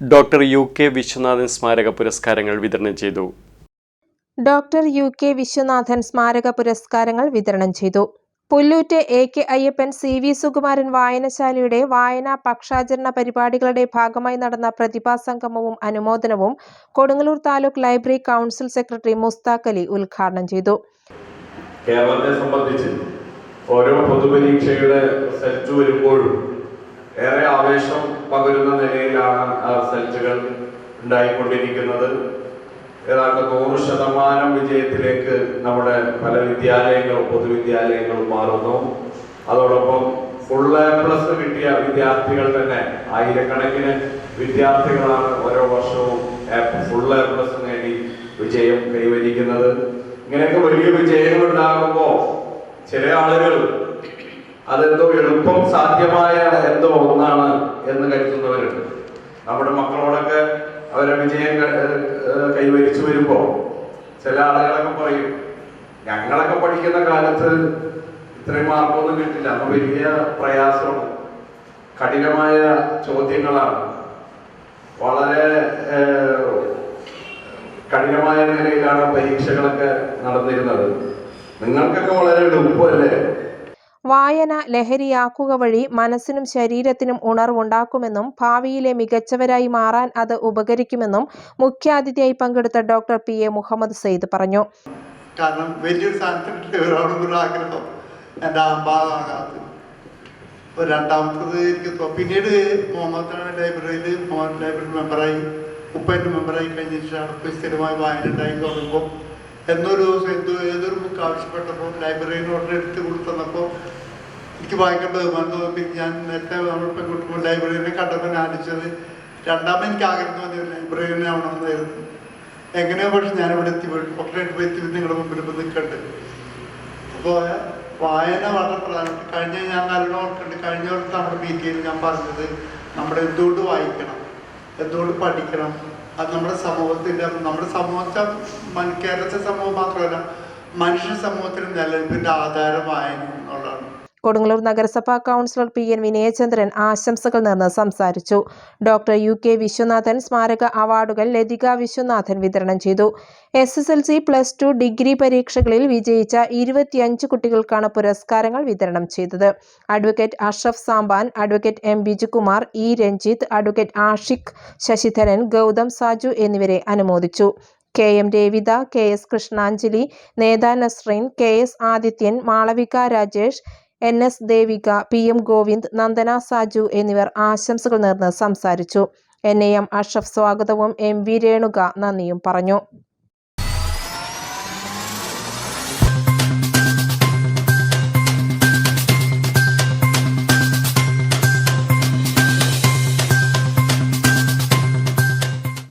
Doctor U K Viswanathan സ്മാരക പുരസ്കാരങ്ങൾ വിതരണം ചെയ്തു. ഡോക്ടർ യു കെ വിശ്വനാഥൻ സ്മാരക പുരസ്കാരങ്ങൾ വിതരണം ചെയ്തു. Pullut A K Ayyappan C V Sukumaran വായനശാലയുടെ വായനാ പക്ഷാചരണ പരിപാടികളുടെ ഭാഗമായി നടന്ന പ്രതിഭാ സംഗമവും അനുമോദനവും Kodungallur taluk library council secretary Mushtaq Ali ഉദ്ഘാടനം ചെയ്തു. കേരളത്തെ സംബന്ധിച്ച് ഓരോ പൊതുപരീക്ഷയുടെ സെറ്റ് വരുമ്പോഴും ഏറെ ആവേശം പകരുന്ന നിലയിലാണ് റിസൾട്ടുകൾ ഉണ്ടായിക്കൊണ്ടിരിക്കുന്നത്. ഏതാണ്ട് നൂറ് ശതമാനം വിജയത്തിലേക്ക് നമ്മുടെ പല വിദ്യാലയങ്ങളും പൊതുവിദ്യാലയങ്ങളും മാറുന്നു. അതോടൊപ്പം ഫുൾ എ പ്ലസ് കിട്ടിയ വിദ്യാർത്ഥികൾ തന്നെ ആയിരക്കണക്കിന് വിദ്യാർത്ഥികളാണ് ഓരോ വർഷവും ഫുൾ എ പ്ലസ് നേടി വിജയം കൈവരിക്കുന്നത്. ഇങ്ങനെയൊക്കെ വലിയ വിജയങ്ങൾ ഉണ്ടാകുമ്പോൾ ചില ആളുകൾ അതെന്തോ എളുപ്പം സാധ്യമായ എന്തോ ഒന്നാണ് എന്ന് കരുതുന്നവരുണ്ട് നമ്മുടെ മക്കളോടൊക്കെ അവരെ വിജയം ക- കൈവരിച്ചു വരുമ്പോ ചില ആളുകളൊക്കെ പറയും ഞങ്ങളൊക്കെ പഠിക്കുന്ന കാലത്ത് ഇത്രയും മാർക്കൊന്നും കിട്ടില്ല. അപ്പൊ വലിയ പ്രയാസമാണ്. കഠിനമായ ചോദ്യങ്ങളാണ്. വളരെ കഠിനമായ നിലയിലാണ് പരീക്ഷകളൊക്കെ നടന്നിരുന്നത്. നിങ്ങൾക്കൊക്കെ വളരെ എളുപ്പമല്ലേ? വായന ലഹരിയാക്കുക വഴി മനസ്സിനും ശരീരത്തിനും ഉണർവുണ്ടാക്കുമെന്നും ഭാവിയിലെ മികച്ചവരായി മാറാൻ അത് ഉപകരിക്കുമെന്നും മുഖ്യാതിഥിയായി പങ്കെടുത്ത doctor P A Muhammad Saeed പറഞ്ഞു. കാരണം വലിയൊരു പിന്നീട് ലൈബ്രറിയിൽ മെമ്പറായി മെമ്പറായി എന്നൊരു ദിവസം എന്തോ ഏതൊരു ബുക്ക് ആവശ്യപ്പെട്ടപ്പോൾ ലൈബ്രറിയിൽ ഓർഡർ എടുത്ത് കൊടുത്തന്നപ്പോൾ എനിക്ക് വായിക്കാൻ ബഹുമാനം തോന്നി. ഞാൻ നേരത്തെ നമ്മൾ പെൺകുട്ടികൾ ലൈബ്രറിനെ കണ്ടപ്പോൾ ആലോചിച്ചത് രണ്ടാമത് എനിക്ക് ആഗ്രഹം തോന്നിയ ലൈബ്രറിനെ ആവണമെന്നായിരുന്നു. എങ്ങനെയോ പക്ഷെ ഞാനിവിടെ എത്തി ഡോക്ടറേറ്റ് പോയി എത്തി നിങ്ങളുടെ മുമ്പിൽ ഇപ്പം നിൽക്കുന്നുണ്ട് അപ്പോൾ വായന വളരെ പ്രധാനപ്പെട്ട കഴിഞ്ഞ ഞാൻ നല്ലോണം ഓർക്കുന്നുണ്ട്. കഴിഞ്ഞ വർഷത്തെ നമ്മുടെ മീറ്റിങ്ങിൽ ഞാൻ പറഞ്ഞത് നമ്മൾ എന്തുകൊണ്ട് വായിക്കണം? എന്തുകൊണ്ട് പഠിക്കണം? അത് നമ്മുടെ സമൂഹത്തിന്റെ നമ്മുടെ സമൂഹത്തെ കേരളത്തെ സമൂഹം മാത്രമല്ല മനുഷ്യ സമൂഹത്തിന് നിലനിൽപ്പിന്റെ ആധാരം വായന എന്നുള്ളതാണ് കൊടുങ്ങല്ലൂർ നഗരസഭാ കൗൺസിലർ പി എൻ വിനയചന്ദ്രൻ ആശംസകൾ നേർന്ന് സംസാരിച്ചു. ഡോക്ടർ യു കെ വിശ്വനാഥൻ സ്മാരക അവാർഡുകൾ ലതിക വിശ്വനാഥൻ വിതരണം ചെയ്തു. S S L C plus two degree പരീക്ഷകളിൽ വിജയിച്ച ഇരുപത്തിയഞ്ച് കുട്ടികൾക്കാണ് പുരസ്കാരങ്ങൾ വിതരണം ചെയ്തത്. Advocate Ashraf Sampan advocate M Bijukumar E Ranjith advocate Ashiq Sasidharan Gautham Saju എന്നിവരെ അനുമോദിച്ചു. K M Revitha K S Krishnanjali Netha Nasreen K S Adithyan Malavika Rajesh N S Devika P M Govind Nandana Saju എന്നിവർ ആശംസകൾ നേർന്ന് സംസാരിച്ചു. N A Ashraf സ്വാഗതവും M V Renuka നന്ദിയും പറഞ്ഞു.